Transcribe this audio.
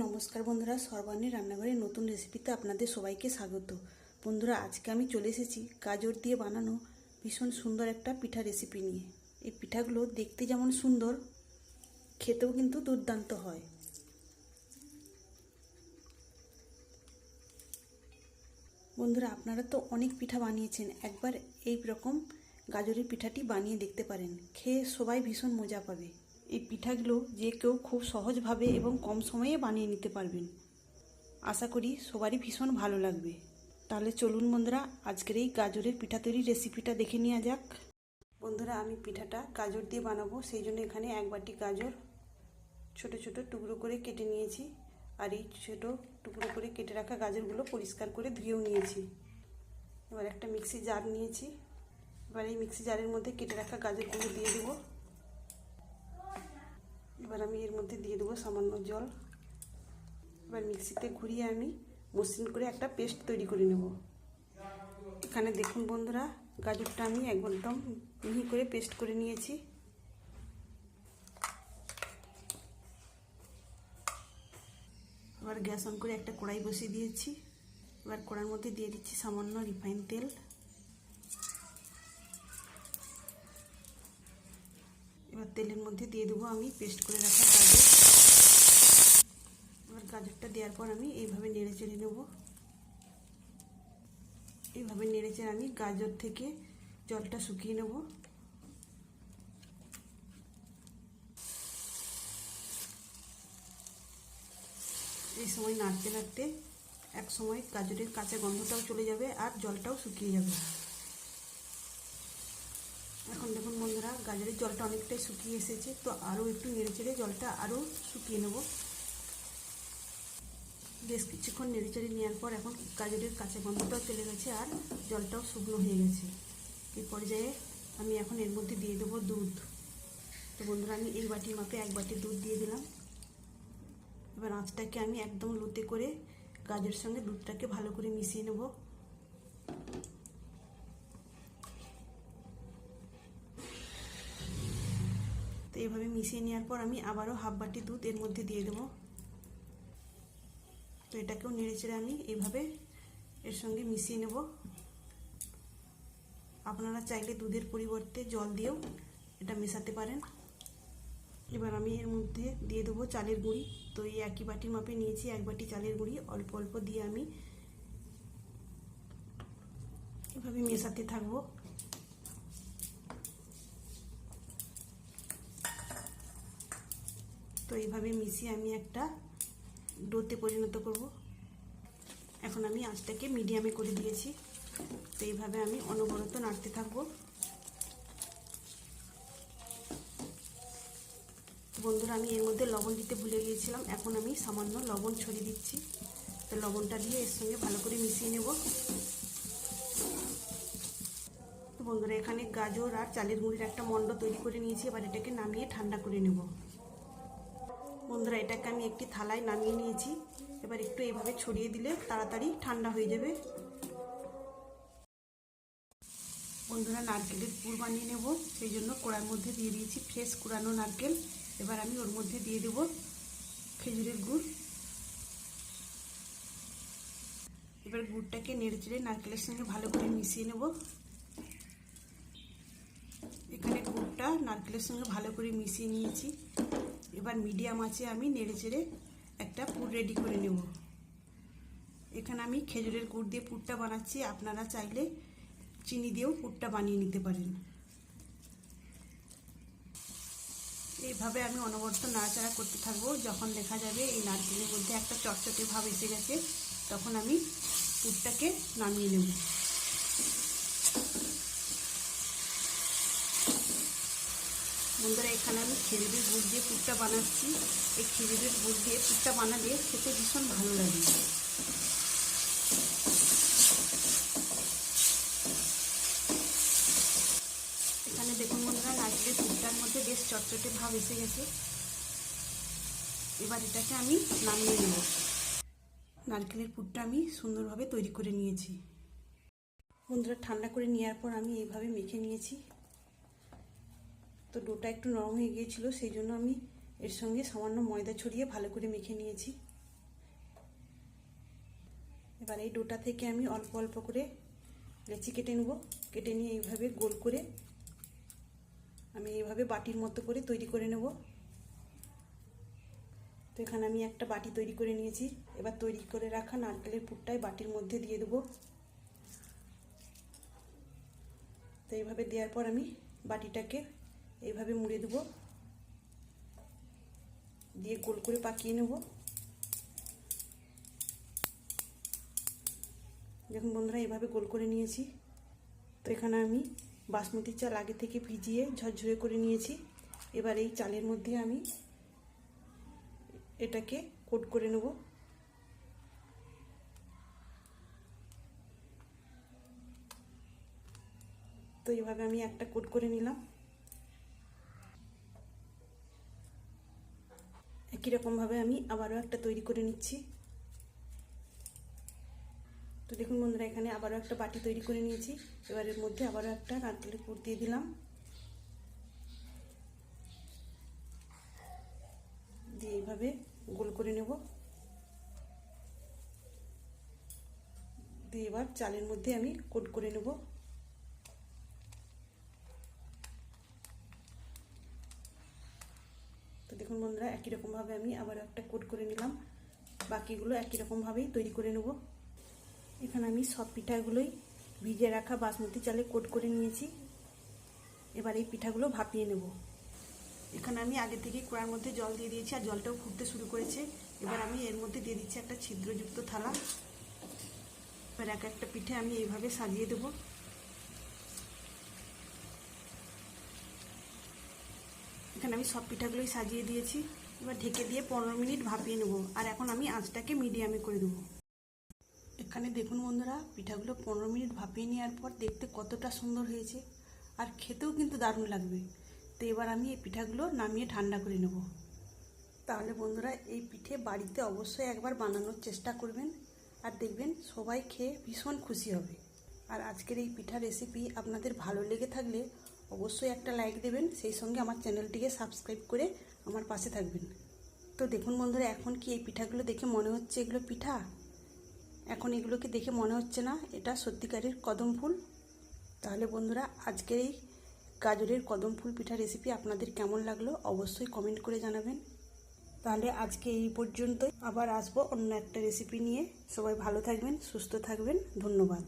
নমস্কার বন্ধুরা সর্বাণী রান্নাঘরের নতুন রেসিপিতে আপনাদের সবাইকে স্বাগত। বন্ধুরা, আজকে আমি চলে এসেছি গাজর দিয়ে বানানো ভীষণ সুন্দর একটা পিঠা রেসিপি নিয়ে। এই পিঠাগুলো দেখতে যেমন সুন্দর, খেতেও কিন্তু দুর্দান্ত হয়। বন্ধুরা, আপনারা তো অনেক পিঠা বানিয়েছেন, একবার এই রকম গাজরের পিঠাটি বানিয়ে দেখতে পারেন। খেয়ে সবাই ভীষণ মজা পাবে। এই পিঠাগুলো যে কেউ খুব সহজভাবে এবং কম সময়ে বানিয়ে নিতে পারবেন। আশা করি সবারই ভীষণ ভালো লাগবে। তাহলে চলুন বন্ধুরা, আজকের এই গাজরের পিঠা তৈরির রেসিপিটা দেখে নেওয়া যাক। বন্ধুরা, আমি পিঠাটা গাজর দিয়ে বানাবো, সেই জন্য এখানে এক বাটি গাজর ছোট ছোট টুকরো করে কেটে নিয়েছি আর এই ছোটো টুকরো করে কেটে রাখা গাজরগুলো পরিষ্কার করে ধুয়েও নিয়েছি। এবার একটা মিক্সি জার নিয়েছি। এবার এই মিক্সি জারের মধ্যে কেটে রাখা গাজরগুলো দিয়ে দেবো। এবার আমি এর মধ্যে দিয়ে দেবো সামান্য জল। এবার মিক্সিতে ঘুরিয়ে আমি মসৃণ করে একটা পেস্ট তৈরি করে নেব। এখানে দেখুন বন্ধুরা, গাজরটা আমি একদম মিহি করে পেস্ট করে নিয়েছি। এবার গ্যাস অন করে একটা কড়াই বসিয়ে দিয়েছি। এবার কড়ার মধ্যে দিয়ে দিচ্ছি সামান্য রিফাইন তেল। তেলের মধ্যে দিয়ে দেবো আমি, পেস্ট করে রাখা গাজর। এবার গাজরটা দেওয়ার পর আমি এইভাবে নেড়ে চেড়ে নেব। এইভাবে নেড়ে চেড়ে আমি গাজর থেকে জলটা শুকিয়ে নেব। এই সময় নাড়তে নাড়তে এক সময় গাজরের কাঁচা গন্ধটাও চলে যাবে আর জলটাও শুকিয়ে যাবে। এখন দেখুন গাজরের জলটা অনেকটাই শুকিয়ে এসেছে, তো আরও একটু নেড়ে চেড়ে জলটা আরও শুকিয়ে নেব। বেশ কিছুক্ষণ নেড়ে চেড়ে নেওয়ার পর এখন গাজরের কাঁচা গন্ধটাও চলে গেছে আর জলটাও শুকনো হয়ে গেছে। এই পর্যায়ে আমি এখন এর মধ্যে দিয়ে দেবো দুধ। তো বন্ধুরা, আমি এই বাটির মাপে এক বাটি দুধ দিয়ে দিলাম। এবার আঁচটাকে আমি একদম লুতে করে গাজরের সঙ্গে দুধটাকে ভালো করে মিশিয়ে নেব তো এইভাবে মিশিয়ে নেওয়ার পর আমি আবারও হাফ বাটি দুধ এর মধ্যে দিয়ে দেবো। তো এটাকেও নেড়ে চেড়ে আমি এইভাবে এর সঙ্গে মিশিয়ে নেব। আপনারা চাইলে দুধের পরিবর্তে জল দিয়েও এটা মেশাতে পারেন। এবার আমি এর মধ্যে দিয়ে দেবো চালের গুঁড়ি। তো এই একই বাটির মাপে নিয়েছি, এক বাটি চালের গুঁড়ি। অল্প অল্প দিয়ে আমি এভাবে মেশাতে থাকব। তো এইভাবে মিশিয়ে আমি একটা ডোতে পরিণত করব। এখন আমি আঁচটাকে মিডিয়ামে করে দিয়েছি। তো এইভাবে আমি অনবরত নাড়তে থাকব। বন্ধুরা, আমি এর মধ্যে লবণ দিতে ভুলে গিয়েছিলাম। এখন আমি সামান্য লবণ ছড়িয়ে দিচ্ছি। তো লবণটা দিয়ে এর সঙ্গে ভালো করে মিশিয়ে নেব। বন্ধুরা, এখানে গাজর আর চালের গুঁড়ির একটা মণ্ড তৈরি করে নিয়েছি। এবার এটাকে নামিয়ে ঠান্ডা করে নেব। বন্ধুরা, এটাকে আমি একটি থালায় নামিয়ে নিয়েছি। এবার একটু এভাবে ছড়িয়ে দিলে তাড়াতাড়ি ঠান্ডা হয়ে যাবে। বন্ধুরা, নারকেলের পুর বানিয়ে নেব। সেই জন্য কড়ার মধ্যে দিয়ে দিয়েছি ফ্রেশ কুড়ানো নারকেল। এবার আমি ওর মধ্যে দিয়ে দেব খেজুরের গুড়। এবার গুড়টাকে নেড়ে চেড়ে নারকেলের সঙ্গে ভালো করে মিশিয়ে নেব। এখানে গুড়টা নারকেলের সঙ্গে ভালো করে মিশিয়ে নিয়েছি। এবার মিডিয়াম আছে, আমি নেড়ে চেড়ে একটা পুর রেডি করে নেব। এখানে আমি খেজুরের গুড় দিয়ে পুরটা বানাচ্ছি, আপনারা চাইলে চিনি দিয়েও পুরটা বানিয়ে নিতে পারেন। এইভাবে আমি অনবরত নাড়াচাড়া করতে থাকব, যখন দেখা যাবে এই নারকেলের মধ্যে একটা চটচটে ভাব এসে গেছে, তখন আমি পুরটাকে নামিয়ে নেব। বন্ধুরা, এখানে আমি খেজুরের গুড় দিয়ে পুরটা বানাচ্ছি। এই খেজুরের গুড় দিয়ে পুরটা বানালে খেতে ভীষণ ভালো লাগে। এখানে দেখুন বন্ধুরা নারকেলের পুরটার মধ্যে বেশ চটচটে ভাব এসে গেছে। এবার এটাকে আমি নামিয়ে নেব। নারকেলের পুরটা আমি সুন্দরভাবে তৈরি করে নিয়েছি। বন্ধুরা, ঠান্ডা করে নেওয়ার পর আমি এইভাবে মেখে নিয়েছি। তো ডোটা একটু নরম হয়ে গিয়েছিল, সেই জন্য আমি এর সঙ্গে সামান্য ময়দা ছড়িয়ে ভালো করে মেখে নিয়েছি। এবার এই ডোটা থেকে আমি অল্প অল্প করে লেচি কেটে নেব। কেটে নিয়ে এইভাবে গোল করে আমি এইভাবে বাটির মতো করে তৈরি করে নেব। তো এখানে আমি একটা বাটি তৈরি করে নিয়েছি। এবার তৈরি করে রাখা নারকেলের পুরটাই বাটির মধ্যে দিয়ে দেবো। তো এইভাবে দেওয়ার পর আমি বাটিটাকে এইভাবে মুড়ে দেবো। দিয়ে গোল করে পাকিয়ে নেব। দেখুন বন্ধুরা, এইভাবে গোল করে নিয়েছি। তো এখানে আমি বাসমতি চাল আগে থেকে ভিজিয়ে ঝরঝরে করে নিয়েছি। এবার এই চালের মধ্যে আমি এটাকে কোট করে নেব। তো এইভাবে আমি একটা কোট করে নিলাম। একই রকমভাবে আমি আবারও একটা তৈরি করে নিচ্ছি। তো দেখুন বন্ধুরা, এখানে আবারও একটা বাটি তৈরি করে নিয়েছি। এবার এর মধ্যে আবারও একটা নারকেলের পুর দিয়ে দিলাম। দিয়ে এইভাবে গোল করে নেব। দিয়ে এবার চালের মধ্যে আমি কোট করে নেব তো দেখুন বন্ধুরা একই রকমভাবে আমি আবার একটা কোট করে নিলাম। বাকিগুলো একই রকমভাবেই তৈরি করে নেব। এখানে আমি সব পিঠাগুলোই ভিজে রাখা বাসমতি চালে কোট করে নিয়েছি। এবার এই পিঠাগুলো ভাপিয়ে নেব। এখানে আমি আগে থেকে কড়ার মধ্যে জল দিয়ে দিয়েছি আর জলটাও ফুটতে শুরু করেছে। এবার আমি এর মধ্যে দিয়ে দিচ্ছি একটা ছিদ্রযুক্ত থালা। এবার এক একটা পিঠে আমি এইভাবে সাজিয়ে দেবো। এখানে আমি সব পিঠাগুলোই সাজিয়ে দিয়েছি। এবার ঢেকে দিয়ে পনেরো মিনিট ভাপিয়ে নেব। আর এখন আমি আঁচটাকে মিডিয়ামে করে দেবো। এখানে দেখুন বন্ধুরা, পিঠাগুলো পনেরো মিনিট ভাপিয়ে নেওয়ার পর দেখতে কতটা সুন্দর হয়েছে। আর খেতেও কিন্তু দারুণ লাগবে। তো এবার আমি এই পিঠাগুলো নামিয়ে ঠান্ডা করে নেব। তাহলে বন্ধুরা, এই পিঠে বাড়িতে অবশ্যই একবার বানানোর চেষ্টা করবেন। আর দেখবেন সবাই খেয়ে ভীষণ খুশি হবে। আর আজকের এই পিঠা রেসিপি আপনাদের ভালো লেগে থাকলে অবশ্যই একটা লাইক দেবেন। সেই সঙ্গে আমার চ্যানেলটিকে সাবস্ক্রাইব করে আমার পাশে থাকবেন। তো দেখুন বন্ধুরা, এখন কি এই পিঠাগুলো দেখে মনে হচ্ছে এগুলো পিঠা? এখন এগুলোকে দেখে মনে হচ্ছে না, এটা সত্যিকারের কদম ফুল। তাহলে বন্ধুরা, আজকের এই গাজরের কদম ফুল পিঠা রেসিপি আপনাদের কেমন লাগল অবশ্যই কমেন্ট করে জানাবেন। তাহলে আজকে এই পর্যন্তই। আবার আসব অন্য একটা রেসিপি নিয়ে। সবাই ভালো থাকবেন, সুস্থ থাকবেন। ধন্যবাদ।